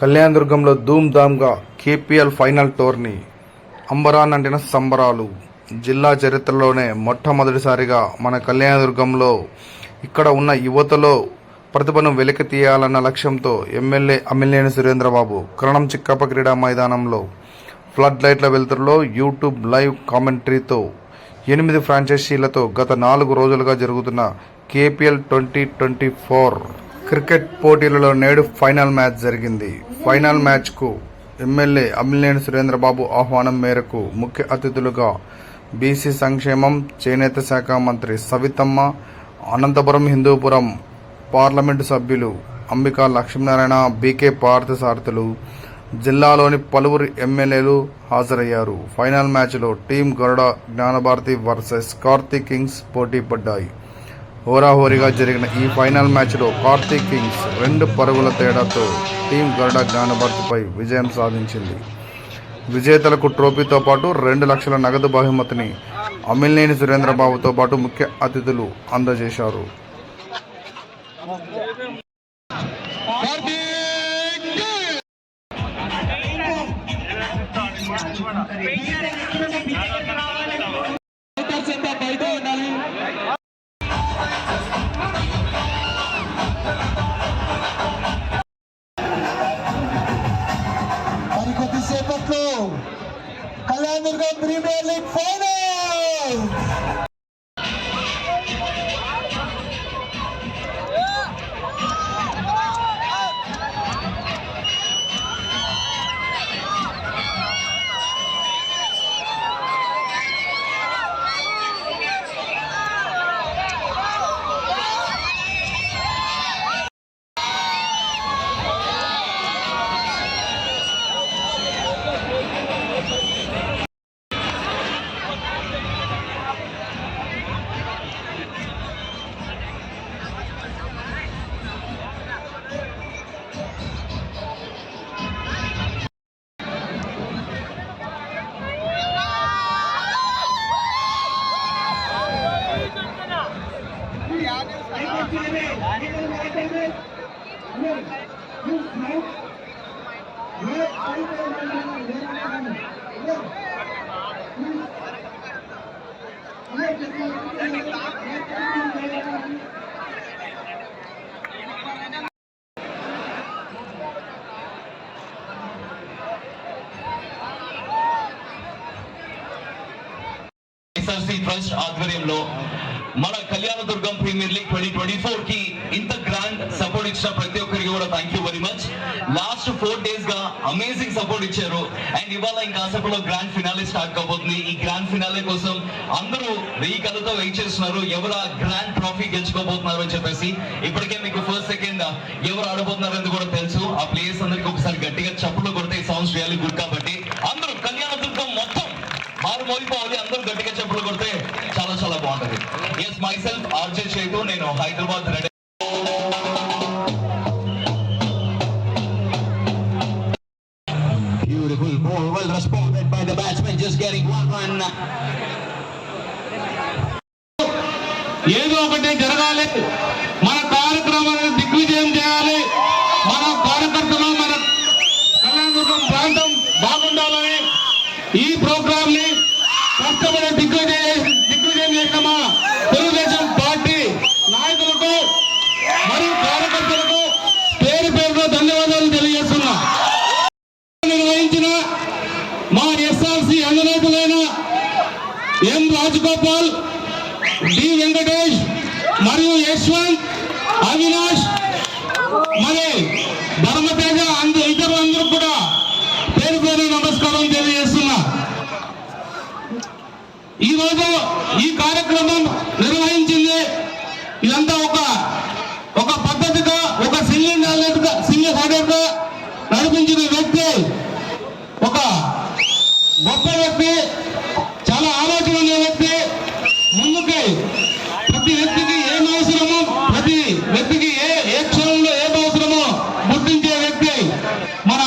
కళ్యాణదుర్గంలో ధూమ్ ధామ్గా KPL final tourney. అంబరానంటిన సంబరాలు. జిల్లా చరిత్రలోనే మొట్టమొదటిసారిగా మన కళ్యాణదుర్గంలో ఇక్కడ ఉన్న యువతలో ప్రతిభను వెలికి తీయాలన్న లక్ష్యంతో ఎమ్మెల్యే అమ్మిలేని సురేంద్రబాబు కరణం చిక్కప్ప క్రీడా మైదానంలో ఫ్లడ్ లైట్ల వెలుతురులో యూట్యూబ్ లైవ్ కామెంటరీతో ఎనిమిది ఫ్రాంచైజీలతో గత నాలుగు రోజులుగా జరుగుతున్న KPL twenty twenty four cricket పోటీలలో నేడు ఫైనల్ మ్యాచ్ జరిగింది. ఫైనల్ మ్యాచ్కు ఎమ్మెల్యే అమ్మిలేని సురేంద్రబాబు ఆహ్వానం మేరకు ముఖ్య అతిథులుగా బీసీ సంక్షేమం చేనేత శాఖ మంత్రి సవితమ్మ అనంతపురం హిందూపురం పార్లమెంటు సభ్యులు అంబికా లక్ష్మీనారాయణ బీకే పార్థసారథులు జిల్లాలోని పలువురు ఎమ్మెల్యేలు హాజరయ్యారు. ఫైనల్ మ్యాచ్లో team Garuda Jnanabharati versus Karthi kings పోటీ పడ్డాయి హోరాహోరీగా జరిగిన ఈ ఫైనల్ మ్యాచ్లో కార్తీక్ కింగ్స్ రెండు పరుగుల తేడాతో టీం గరుడ జ్ఞానభారతిపై విజయం సాధించింది. విజేతలకు ట్రోఫీతో పాటు రెండు లక్షల నగదు బహుమతిని అమిల్నేని సురేంద్రబాబుతో పాటు ముఖ్య అతిథులు అందజేశారు. ఎస్ఆర్సి ట్రస్ట్ ఆధ్వర్యంలో మన Kalyanadurgam premier league twenty twenty ఫోర్కి ఇంత గ్రాండ్ సపోర్ట్ ఇచ్చిన ప్రతి ఒక్కరికి కూడా thank you very much last four డేస్గా amazing support ఇచ్చారు. అండ్ ఇవాళ ఇంకా కాసేపట్లో గ్రాండ్ ఫినాలే స్టార్ట్ కాబోతుంది. ఈ గ్రాండ్ ఫినాలే కోసం అందరూ వెయ్యి కళ్ళతో వెయిట్ చేస్తున్నారు. ఎవరు గ్రాండ్ ట్రోఫీ గెలుచుకోబోతున్నారు అని చెప్పేసి ఇప్పటికే మీకు ఫస్ట్ సెకండ్ uh, ఎవరు ఆడబోతున్నారు అని కూడా తెలుసు. ఆ ప్లేయర్స్ అందరికి ఒకసారి గట్టిగా చప్పులు కొడితే సౌండ్స్ రియల్లీ గుడ్ కాబట్టి అందరూ కళ్యాణ దుర్గం మొత్తం మారు మోగిపోవాలి అందరూ గట్టిగా చెప్పులు కొడితే బాగుంటది. Yes myself RJ Chethu నేను Hyderabad ready. Beautiful ball, well responded by the batsman, just getting one run. ఏదో ఒకటి జరగాలి. మన కార్యక్రమాన్ని దిగ్విజయం చేయాలి. మన కార్యకర్తలు మన కళ్యాణదుర్గం ప్రాంతం బాగుండాలని ఈ నాయకులకు మరియు కార్యకర్తలకు పేరు పేరుతో ధన్యవాదాలు తెలియజేస్తున్నా. నిర్వహించిన మా ఎస్ఆర్సి అధినేతలైన ఎం రాజగోపాల్ డి వెంకటేష్ మరియు యశ్వంత్ అవినాష్ మరి ధర్మతేజ అందు ఇతరులందరూ కూడా పేరు పేరు నమస్కారం తెలియజేస్తున్నా. ఈరోజు ఈ కార్యక్రమం నిర్వహించింది ఇదంతా ఒక ఒక పద్ధతిగా ఒక సింగిల్ సింగిల్ హెడెడ్గా నడిపించిన వ్యక్తి ఒక గొప్ప వ్యక్తి చాలా ఆలోచన ఉన్న వ్యక్తి ముందుకి ప్రతి వ్యక్తికి ఏం అవసరమో ప్రతి వ్యక్తికి ఏ ఏ క్షణంలో ఏం అవసరమో గుర్తించే వ్యక్తి మన